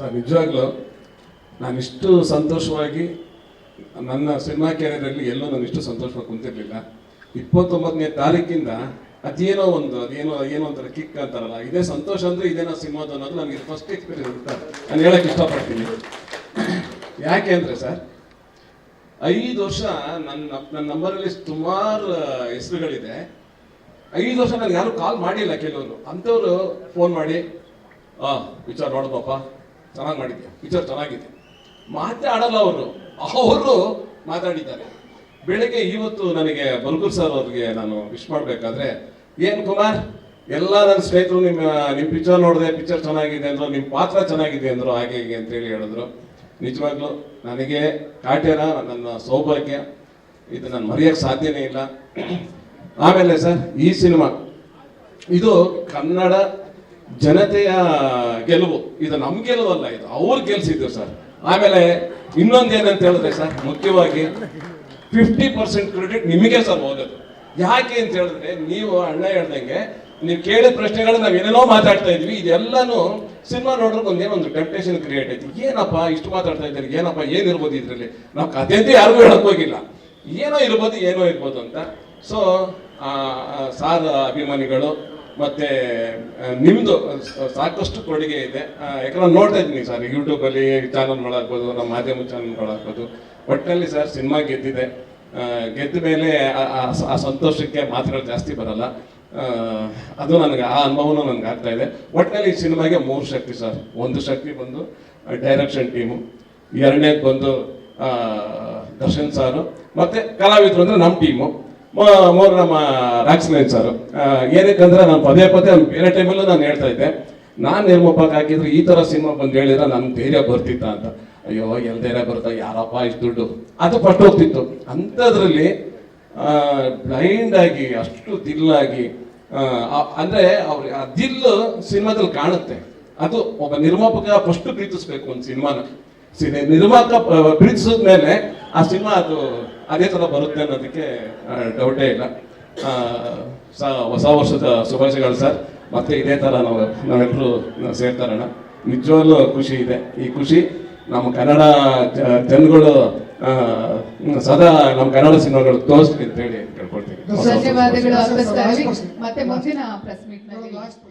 Sir, ನಿಜವಾಗ್ಲೂ ನಾನಿಷ್ಟು ಸಂತೋಷವಾಗಿ ನನ್ನ ಸಿನಿಮಾ ಕ್ಯಾರಿಯರಲ್ಲಿ ಎಲ್ಲೂ ನಾನು ಇಷ್ಟು ಸಂತೋಷವಾಗಿ ಕುಂತಿರಲಿಲ್ಲ. ಇಪ್ಪತ್ತೊಂಬತ್ತನೇ ತಾರೀಕಿಂದ ಅದೇನೋ ಒಂದು, ಅದೇನೋ, ಏನೋ ಒಂಥರ ಕಿಕ್ ಅಂತಾರಲ್ಲ, ಇದೇ ಸಂತೋಷ ಅಂದರೆ ಇದೇನೋ ಸಿನಿಮಾದ ಅನ್ನೋದು ನನಗೆ ಫಸ್ಟ್ ಎಕ್ಸ್ಪೀರಿಯನ್ಸ್ ಅಂತ ನಾನು ಹೇಳಕ್ಕೆ ಇಷ್ಟಪಡ್ತೀನಿ. ಯಾಕೆ ಅಂದರೆ ಸರ್, ಐದು ವರ್ಷ ನನ್ನ ನನ್ನ ನಂಬರಲ್ಲಿ ಸುಮಾರು ಹೆಸರುಗಳಿದೆ. ಐದು ವರ್ಷ ನನಗೆ ಯಾರು ಕಾಲ್ ಮಾಡಿಲ್ಲ ಕೆಲವರು. ಅಂಥವ್ರು ಫೋನ್ ಮಾಡಿ, ಆ, ವಿಚಾರ ನೋಡಪ್ಪ ಚೆನ್ನಾಗಿ ಮಾಡಿದ್ದೆ ವಿಚಾರ ಚೆನ್ನಾಗಿದೆ. ಮಾತ್ರ ಆಡಲ್ಲ ಅವರು. ಅವರು ಮಾತಾಡಿದ್ದಾರೆ. ಬೆಳಿಗ್ಗೆ ಇವತ್ತು ನನಗೆ ಬಲ್ಗುರ್ ಸರ್ ಅವ್ರಿಗೆ ನಾನು ವಿಶ್ ಮಾಡಬೇಕಾದ್ರೆ, ಏನು ಕುಮಾರ್, ಎಲ್ಲ ನನ್ನ ಸ್ನೇಹಿತರು ನಿಮ್ಮ ನಿಮ್ಮ ಪಿಕ್ಚರ್ ನೋಡಿದೆ ಪಿಕ್ಚರ್ ಚೆನ್ನಾಗಿದೆ ಅಂದ್ರು ನಿಮ್ಮ ಪಾತ್ರ ಚೆನ್ನಾಗಿದೆ ಅಂದ್ರು, ಹಾಗೆ ಹೀಗೆ ಅಂತೇಳಿ ಹೇಳಿದ್ರು. ನಿಜವಾಗ್ಲೂ ನನಗೆ ಕಾಟ್ಯನ, ನನ್ನ ಸೌಭಾಗ್ಯ, ಇದು ನಾನು ಮರೆಯೋಕ್ಕೆ ಸಾಧ್ಯನೇ ಇಲ್ಲ. ಆಮೇಲೆ ಸರ್, ಈ ಸಿನಿಮಾ, ಇದು ಕನ್ನಡ ಜನತೆಯ ಗೆಲುವು, ಇದು ನಮ್ ಗೆಲುವಲ್ಲ ಇದು ಅವ್ರು ಗೆಲ್ಸಿದ್ರು ಸರ್. ಆಮೇಲೆ ಇನ್ನೊಂದು ಏನಂತ ಹೇಳಿದ್ರೆ ಸರ್, ಮುಖ್ಯವಾಗಿ ಫಿಫ್ಟಿ ಪರ್ಸೆಂಟ್ ಕ್ರೆಡಿಟ್ ನಿಮಗೆ ಸರ್ ಹೋಗೋದು. ಯಾಕೆ ಅಂತ ಹೇಳಿದ್ರೆ, ನೀವು ಅಣ್ಣ ಹೇಳ್ದಂಗೆ, ನೀವು ಕೇಳಿದ ಪ್ರಶ್ನೆಗಳು ನಾವು ಏನೇನೋ ಮಾತಾಡ್ತಾ ಇದ್ವಿ, ಇದೆಲ್ಲಾನು ಸಿನಿಮಾ ಒಂದೇ ಒಂದು ಟೆಂಪ್ಟೇಷನ್ ಕ್ರಿಯೇಟ್ ಆಯ್ತು. ಏನಪ್ಪ ಇಷ್ಟು ಮಾತಾಡ್ತಾ ಇದ್ದಾರೆ, ಏನಪ್ಪ ಏನಿರ್ಬೋದು ಇದರಲ್ಲಿ? ನಾವು ಕತೆ ಅಂತ ಯಾರಿಗೂ ಹೇಳಕ್ ಹೋಗಿಲ್ಲ. ಏನೋ ಇರ್ಬೋದು ಏನೋ ಇರ್ಬೋದು ಅಂತ. ಸೊ ಸಾರ್ ಅಭಿಮಾನಿಗಳು ಮತ್ತೆ ನಿಮ್ಮದು ಸಾಕಷ್ಟು ಕೊಡುಗೆ ಇದೆ. ಯಾಕಂದ್ರೆ ನೋಡ್ತಾ ಇದ್ದೀನಿ ಸರ್ ಯೂಟ್ಯೂಬ್ ಅಲ್ಲಿ ಚಾನಲ್ಗಳಾಗ್ಬೋದು ನಮ್ಮ ಮಾಧ್ಯಮ ಚಾನಲ್ಗಳಾಗ್ಬೋದು ಒಟ್ಟಿನಲ್ಲಿ ಸರ್, ಸಿನಿಮಾ ಗೆದ್ದಿದೆ. ಗೆದ್ದ ಮೇಲೆ ಆ- ಸಂತೋಷಕ್ಕೆ ಮಾತುಗಳು ಜಾಸ್ತಿ ಬರಲ್ಲ. ಅದು ನನಗೆ, ಆ ಅನುಭವನೂ ನನಗೆ ಆಗ್ತಾ ಇದೆ. ಒಟ್ಟಿನಲ್ಲಿ ಈ ಸಿನಿಮಾಗೆ ಮೂರು ಶಕ್ತಿ ಸರ್. ಒಂದು ಶಕ್ತಿ ಬಂದು ಡೈರೆಕ್ಷನ್ ಟೀಮು ಎರಡನೇದು ಬಂದು ದರ್ಶನ್ ಸಾರು. ಮತ್ತೆ ಕಲಾವಿದರು ಅಂದ್ರೆ ನಮ್ಮ ಟೀಮು ಮೂರು ನಮ್ಮ ರಾಕ್ಸ್ಲೈನ್ ಸರ್. ಏನಕ್ಕಂದ್ರೆ ನಾನು ಪದೇ ಪದೇ ಬೇರೆ ಟೈಮಲ್ಲೂ ನಾನು ಹೇಳ್ತಾ ಇದ್ದೆ. ನಾನು ನಿರ್ಮಾಪಕ ಹಾಕಿದ್ರೆ ಈ ಥರ ಸಿನಿಮಾ ಬಂದು ಹೇಳಿದ್ರೆ ನನಗೆ ಧೈರ್ಯ ಬರ್ತಿತ್ತ ಅಂತ. ಅಯ್ಯೋ ಎಲ್ ಧೈರ್ಯ ಬರ್ತಾ ಯಾರಪ್ಪ ಇಷ್ಟು ದುಡ್ಡು? ಅದು ಪಟ್ಟು ಹೋಗ್ತಿತ್ತು. ಅಂಥದ್ರಲ್ಲಿ ಬ್ಲೈಂಡ್ ಆಗಿ, ಅಷ್ಟು ದಿಲ್ಲಾಗಿ ಅಂದರೆ ಅವ್ರ, ಆ ದಿಲ್ಲು ಸಿನಿಮಾದಲ್ಲಿ ಕಾಣುತ್ತೆ. ಅದು ಒಬ್ಬ ನಿರ್ಮಾಪಕ ಫಸ್ಟ್ ಪ್ರೀತಿಸ್ಬೇಕು ಒಂದು ಸಿನಿಮಾನ. ಸಿನಿ ನಿರ್ಮಾಪಕ ಪ್ರೀತಿಸಿದ್ಮೇಲೆ ಪ್ರೀತಿಸಿದ ಮೇಲೆ ಆ ಸಿನಿಮಾ ಅದು ಅದೇ ಥರ ಬರುತ್ತೆ ಅನ್ನೋದಕ್ಕೆ ಡೌಟೇ ಇಲ್ಲ. ಹೊಸ ವರ್ಷದ ಶುಭಾಶಯಗಳು ಸರ್. ಮತ್ತೆ ಇದೇ ತರ ನಾವು ನಾವೆಲ್ಲರೂ ಸೇರ್ತಾರಣ. ನಿಜವಾಗ್ಲೂ ಖುಷಿ ಇದೆ. ಈ ಖುಷಿ ನಮ್ಮ ಕನ್ನಡ ಜ- ಜನಗಳು ಸದಾ ನಮ್ಮ ಕನ್ನಡ ಸಿನಿಮಾಗಳು ತೋರಿಸ್ಲಿ ಅಂತ ಹೇಳಿ ಕೇಳ್ಕೊಳ್ತೀವಿ ಧನ್ಯವಾದಗಳು. ಮತ್ತೆ ಮುಂದಿನ ಪ್ರೆಸ್ ಮೀಟ್ನಲ್ಲಿ. ಲಾಸ್ಟ್